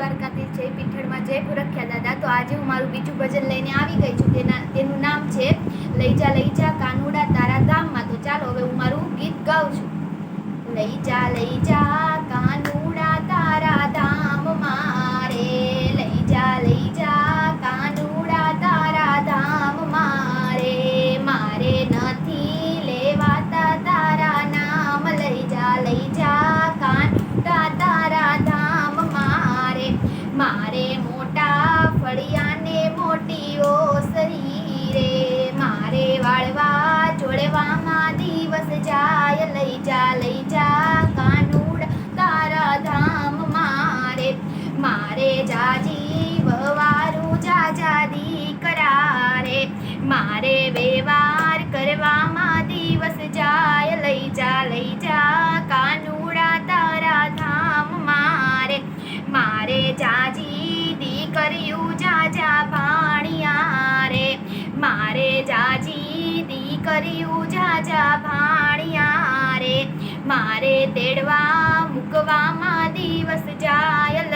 દ્વારકાથી જય પીઠળમાં જય ભૂરખ્યા દાદા. તો આજે હું મારું બીજું ભજન લઈને આવી ગઈ છું. તેના તેનું નામ છે લઈ જા લઈ જા કાનુડા તારા ગામમાં તો ચાલો, હવે હું મારું ગીત ગાઉં છું. લઈ જા લઈ જા કાનુડા જાજી વવારું જાજા દીકરા રે મારે વ્યવહાર કરવામાં દિવસ જાય લઈ જા લઈ જા કાનુડા તારા ધામ મારે મારે જાજી દીકરીયું જાજા ભાણિયા રે મારે જાજી દીકરીયું જાજા ભાણિયા રે મારે તેડવા જાય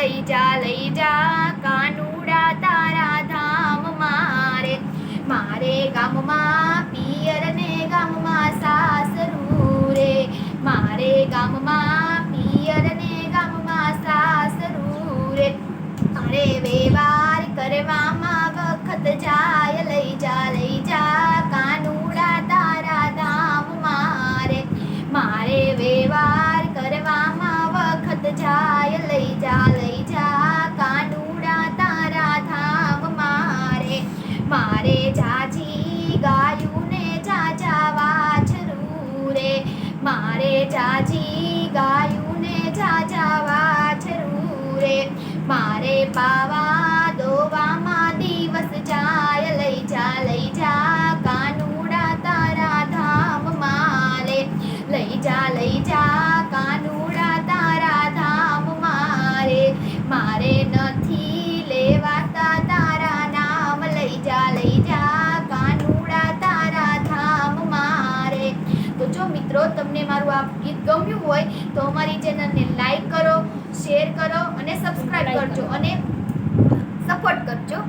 લઈ જા લઈ જા, કાનુડા તારા ધામ મારે મારે ગામમાં પિયર ને ગામમાં સાસરું રે. મારે ગામમાં પિયર ને ગામમાં સાસરું રે. અરે વેવાર કરવામાં વખત જાય જાજી ગાયું ને જાજા વાછરું રે. મારે પાવા તમને મારું આ ગીત ગમ્યું હોય તો અમારી ચેનલને લાઈક કરો શેર કરો અને સબસ્ક્રાઇબ કરજો અને સપોર્ટ કરજો.